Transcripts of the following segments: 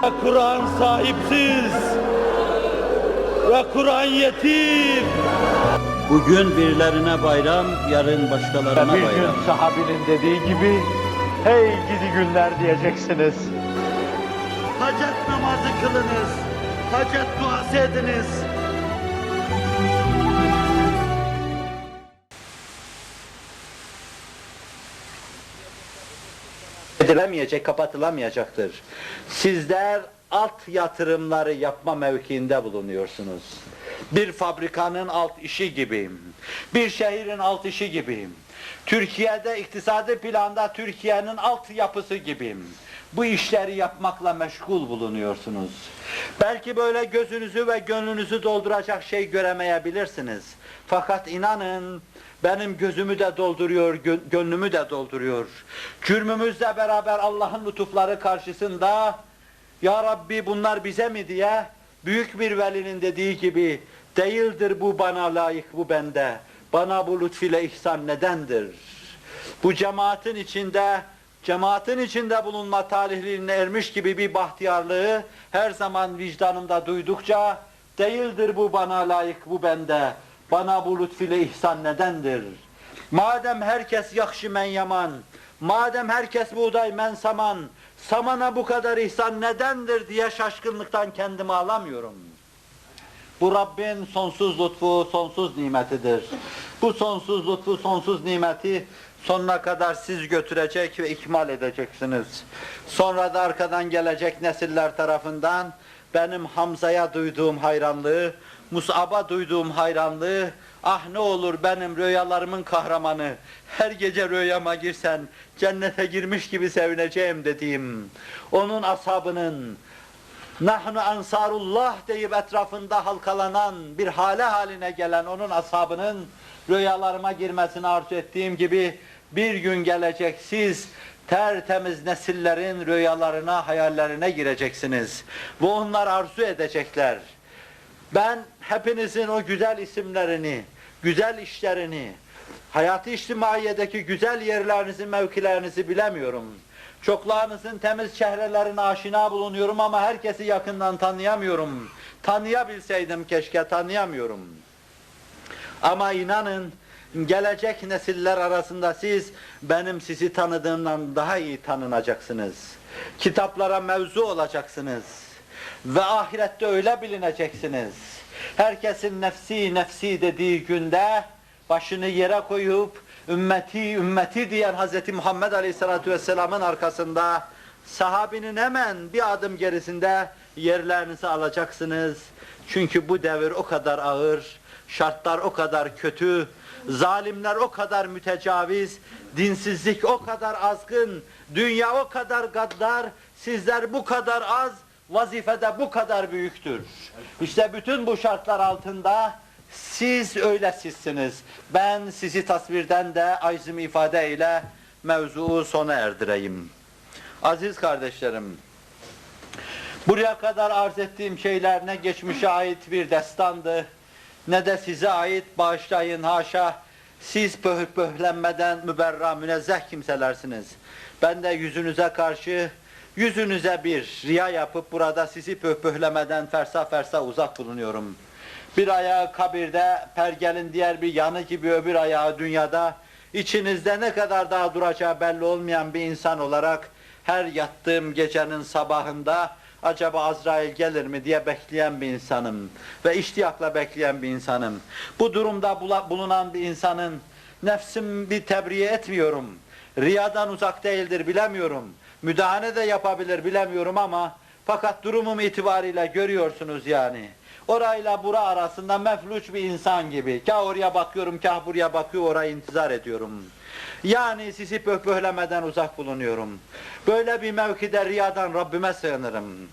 Kur'an sahipsiz ve Kur'an yetim. Bugün birilerine bayram, yarın başkalarına Bir bayram. gün sahabinin dediği gibi hey gidi günler diyeceksiniz. Hacet namazı kılınız. Hacet duası ediniz. Edilemeyecek, kapatılamayacaktır. Sizler alt yatırımları yapma mevkiinde bulunuyorsunuz. Bir fabrikanın alt işi gibi, bir şehrin alt işi gibi, Türkiye'de iktisadi planda Türkiye'nin alt yapısı gibi bu işleri yapmakla meşgul bulunuyorsunuz. Belki böyle gözünüzü ve gönlünüzü dolduracak şey göremeyebilirsiniz. Fakat inanın benim gözümü de dolduruyor, gö- gönlümü de dolduruyor. Cürmümüzle beraber Allah'ın lütufları karşısında Ya Rabbi bunlar bize mi diye büyük bir velinin dediği gibi değildir bu bana layık bu bende. Bana bu lütfüyle ihsan nedendir? Bu cemaatin içinde cemaatin içinde bulunma talihliğine ermiş gibi bir bahtiyarlığı her zaman vicdanımda duydukça değildir bu bana layık bu bende. Bana bu lütfüyle ihsan nedendir? Madem herkes yakşı men yaman, madem herkes buğday men saman, samana bu kadar ihsan nedendir diye şaşkınlıktan kendimi alamıyorum. Bu Rabbin sonsuz lütfu, sonsuz nimetidir. Bu sonsuz lütfu, sonsuz nimeti sonuna kadar siz götürecek ve ikmal edeceksiniz. Sonra da arkadan gelecek nesiller tarafından benim Hamza'ya duyduğum hayranlığı, Mus'ab'a duyduğum hayranlığı, ah ne olur benim rüyalarımın kahramanı, her gece rüyama girsen cennete girmiş gibi sevineceğim dediğim, onun ashabının, Nahnu ansarullah deyip etrafında halkalanan bir hale haline gelen onun ashabının rüyalarıma girmesini arzu ettiğim gibi bir gün gelecek siz tertemiz nesillerin rüyalarına, hayallerine gireceksiniz. Ve onlar arzu edecekler. Ben hepinizin o güzel isimlerini, güzel işlerini, hayatı içtimaiyedeki güzel yerlerinizi, mevkilerinizi bilemiyorum. Çoklarınızın temiz çehrelerine aşina bulunuyorum ama herkesi yakından tanıyamıyorum. Tanıyabilseydim keşke tanıyamıyorum. Ama inanın gelecek nesiller arasında siz benim sizi tanıdığımdan daha iyi tanınacaksınız. Kitaplara mevzu olacaksınız. Ve ahirette öyle bilineceksiniz. Herkesin nefsi nefsi dediği günde başını yere koyup ümmeti ümmeti diyen Hz. Muhammed Aleyhisselatü Vesselam'ın arkasında sahabinin hemen bir adım gerisinde yerlerinizi alacaksınız. Çünkü bu devir o kadar ağır, şartlar o kadar kötü, zalimler o kadar mütecaviz, dinsizlik o kadar azgın, dünya o kadar gaddar, sizler bu kadar az, vazifede bu kadar büyüktür. İşte bütün bu şartlar altında siz öyle sizsiniz. Ben sizi tasvirden de aczim ifade ile mevzuu sona erdireyim. Aziz kardeşlerim, buraya kadar arz ettiğim şeyler ne geçmişe ait bir destandı, ne de size ait bağışlayın haşa. Siz pöh pöhlenmeden müberra münezzeh kimselersiniz. Ben de yüzünüze karşı yüzünüze bir riya yapıp burada sizi pöhpöhlemeden fersa fersa uzak bulunuyorum. Bir ayağı kabirde, pergelin diğer bir yanı gibi öbür ayağı dünyada, içinizde ne kadar daha duracağı belli olmayan bir insan olarak her yattığım gecenin sabahında acaba Azrail gelir mi diye bekleyen bir insanım ve iştiyakla bekleyen bir insanım. Bu durumda bulunan bir insanın nefsim bir tebriğe etmiyorum. Riyadan uzak değildir bilemiyorum. Müdahale de yapabilir bilemiyorum ama fakat durumum itibariyle görüyorsunuz yani. Orayla bura arasında mefluç bir insan gibi. Kah oraya bakıyorum, kah buraya bakıyor, orayı intizar ediyorum. Yani sizi pöhpöhlemeden uzak bulunuyorum. Böyle bir mevkide riyadan Rabbime sığınırım.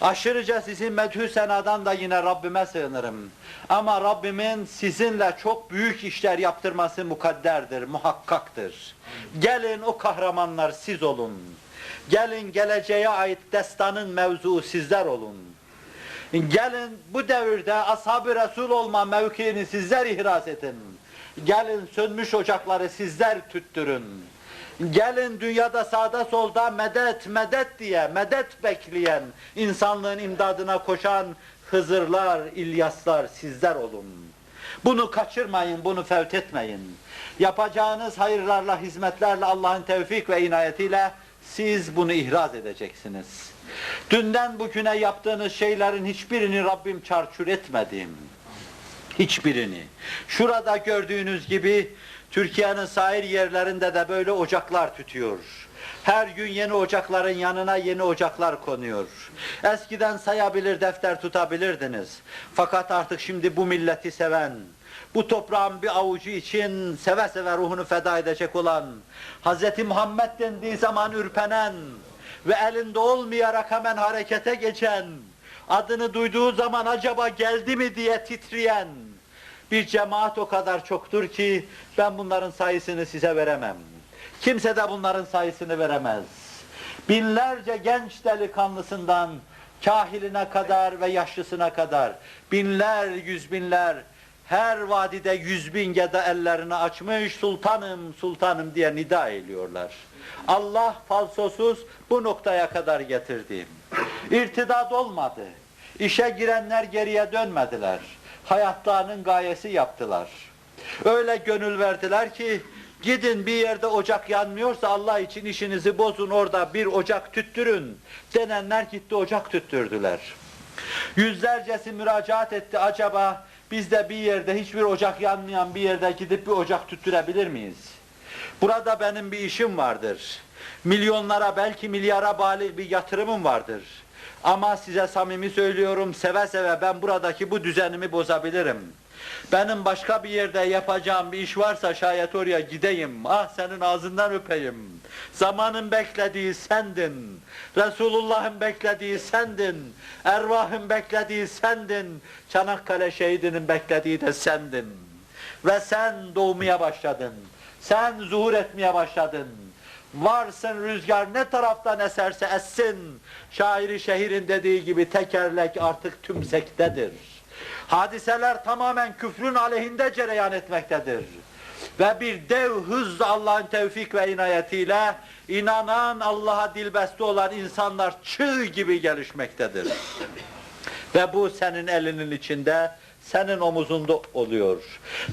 Aşırıca sizin medhü senadan da yine Rabbime sığınırım. Ama Rabbimin sizinle çok büyük işler yaptırması mukadderdir, muhakkaktır. Gelin o kahramanlar siz olun. Gelin geleceğe ait destanın mevzuu sizler olun. Gelin bu devirde ashab-ı Resul olma mevkiini sizler ihraz edin. Gelin sönmüş ocakları sizler tüttürün. Gelin dünyada sağda solda medet medet diye medet bekleyen insanlığın imdadına koşan Hızırlar, İlyaslar sizler olun. Bunu kaçırmayın, bunu fevt etmeyin. Yapacağınız hayırlarla, hizmetlerle Allah'ın tevfik ve inayetiyle siz bunu ihraz edeceksiniz. Dünden bugüne yaptığınız şeylerin hiçbirini Rabbim çarçur etmedim. Hiçbirini. Şurada gördüğünüz gibi Türkiye'nin sair yerlerinde de böyle ocaklar tütüyor. Her gün yeni ocakların yanına yeni ocaklar konuyor. Eskiden sayabilir, defter tutabilirdiniz. Fakat artık şimdi bu milleti seven, bu toprağın bir avucu için seve seve ruhunu feda edecek olan, Hz. Muhammed dendiği zaman ürpenen ve elinde olmayarak hemen harekete geçen, adını duyduğu zaman acaba geldi mi diye titreyen bir cemaat o kadar çoktur ki ben bunların sayısını size veremem. Kimse de bunların sayısını veremez. Binlerce genç delikanlısından kahiline kadar ve yaşlısına kadar binler, yüz binler her vadide yüz bin geda ellerini açmış sultanım sultanım diye nida ediyorlar. Allah falsosuz bu noktaya kadar getirdi. İrtidad olmadı. İşe girenler geriye dönmediler. Hayatlarının gayesi yaptılar. Öyle gönül verdiler ki gidin bir yerde ocak yanmıyorsa Allah için işinizi bozun orada bir ocak tüttürün. Denenler gitti ocak tüttürdüler. Yüzlercesi müracaat etti acaba biz de bir yerde hiçbir ocak yanmayan bir yerde gidip bir ocak tüttürebilir miyiz? Burada benim bir işim vardır. Milyonlara belki milyara balik bir yatırımım vardır. Ama size samimi söylüyorum seve seve ben buradaki bu düzenimi bozabilirim. Benim başka bir yerde yapacağım bir iş varsa şayet oraya gideyim. Ah senin ağzından öpeyim. Zamanın beklediği sendin. Resulullah'ın beklediği sendin. Ervahın beklediği sendin. Çanakkale şehidinin beklediği de sendin. Ve sen doğmaya başladın. Sen zuhur etmeye başladın. Varsın rüzgar ne taraftan eserse essin. Şairi şehrin dediği gibi tekerlek artık tümsektedir. Hadiseler tamamen küfrün aleyhinde cereyan etmektedir. Ve bir dev hız Allah'ın tevfik ve inayetiyle inanan Allah'a dilbeste olan insanlar çığ gibi gelişmektedir. Ve bu senin elinin içinde, senin omuzunda oluyor.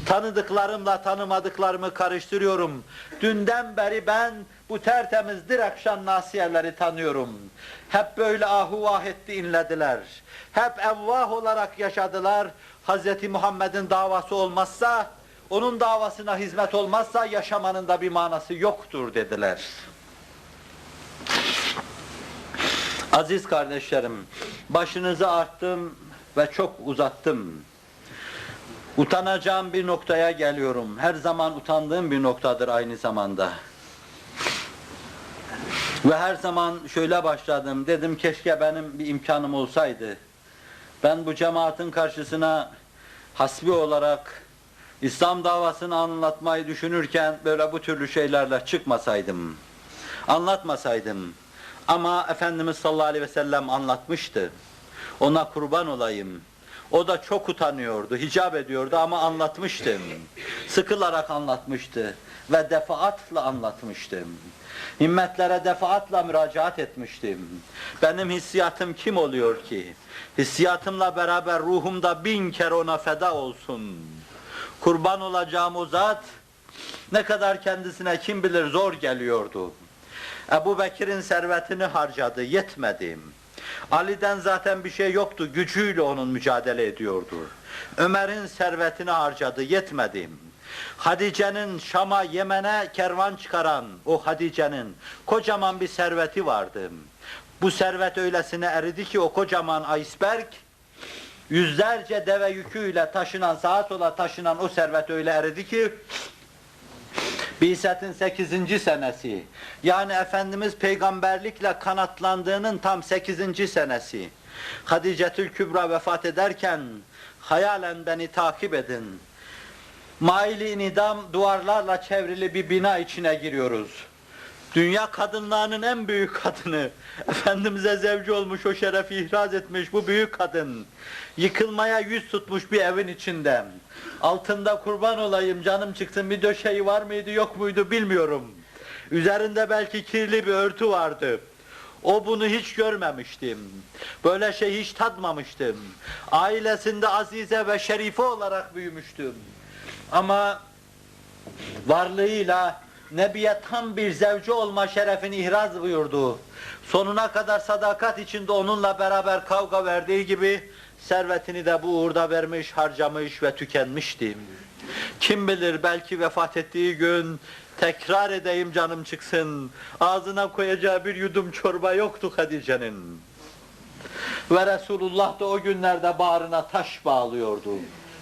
Tanıdıklarımla tanımadıklarımı karıştırıyorum. Dünden beri ben bu tertemiz Direkşan nasiyeleri tanıyorum. Hep böyle ahu vah etti inlediler. Hep evvah olarak yaşadılar. Hz. Muhammed'in davası olmazsa, onun davasına hizmet olmazsa yaşamanın da bir manası yoktur dediler. Aziz kardeşlerim, başınızı arttım ve çok uzattım. Utanacağım bir noktaya geliyorum. Her zaman utandığım bir noktadır aynı zamanda. Ve her zaman şöyle başladım. Dedim keşke benim bir imkanım olsaydı. Ben bu cemaatin karşısına hasbi olarak İslam davasını anlatmayı düşünürken böyle bu türlü şeylerle çıkmasaydım. Anlatmasaydım. Ama Efendimiz sallallahu aleyhi ve sellem anlatmıştı. Ona kurban olayım. O da çok utanıyordu, hicap ediyordu ama anlatmıştım. Sıkılarak anlatmıştı ve defaatla anlatmıştım. Himmetlere defaatla müracaat etmiştim. Benim hissiyatım kim oluyor ki? Hissiyatımla beraber ruhumda bin kere ona feda olsun. Kurban olacağım o zat ne kadar kendisine kim bilir zor geliyordu. Ebu Bekir'in servetini harcadı, yetmedi. Ali'den zaten bir şey yoktu, gücüyle onun mücadele ediyordu. Ömer'in servetini harcadı, yetmedi. Hadice'nin Şam'a, Yemen'e kervan çıkaran o Hadice'nin kocaman bir serveti vardı. Bu servet öylesine eridi ki o kocaman iceberg yüzlerce deve yüküyle taşınan, sağa sola taşınan o servet öyle eridi ki Biset'in 8. senesi. Yani Efendimiz peygamberlikle kanatlandığının tam 8. senesi. Hadicetül Kübra vefat ederken hayalen beni takip edin. Maili nidam duvarlarla çevrili bir bina içine giriyoruz. Dünya kadınlarının en büyük kadını, Efendimiz'e zevci olmuş, o şerefi ihraz etmiş bu büyük kadın, yıkılmaya yüz tutmuş bir evin içinde. Altında kurban olayım, canım çıksın bir döşeği var mıydı yok muydu bilmiyorum. Üzerinde belki kirli bir örtü vardı. O bunu hiç görmemiştim. Böyle şey hiç tadmamıştım. Ailesinde azize ve şerife olarak büyümüştüm. Ama varlığıyla Nebiye tam bir zevci olma şerefini ihraz buyurdu. Sonuna kadar sadakat içinde onunla beraber kavga verdiği gibi servetini de bu uğurda vermiş, harcamış ve tükenmişti. Kim bilir belki vefat ettiği gün tekrar edeyim canım çıksın. Ağzına koyacağı bir yudum çorba yoktu Hadice'nin. Ve Resulullah da o günlerde bağrına taş bağlıyordu.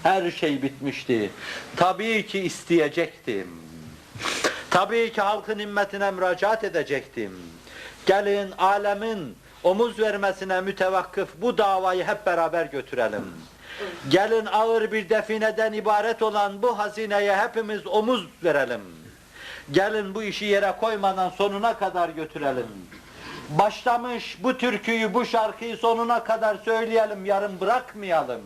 Her şey bitmişti. Tabii ki isteyecektim. Tabii ki halkın himmetine müracaat edecektim. Gelin alemin omuz vermesine mütevakkıf bu davayı hep beraber götürelim. Gelin ağır bir defineden ibaret olan bu hazineye hepimiz omuz verelim. Gelin bu işi yere koymadan sonuna kadar götürelim. Başlamış bu türküyü, bu şarkıyı sonuna kadar söyleyelim, yarım bırakmayalım.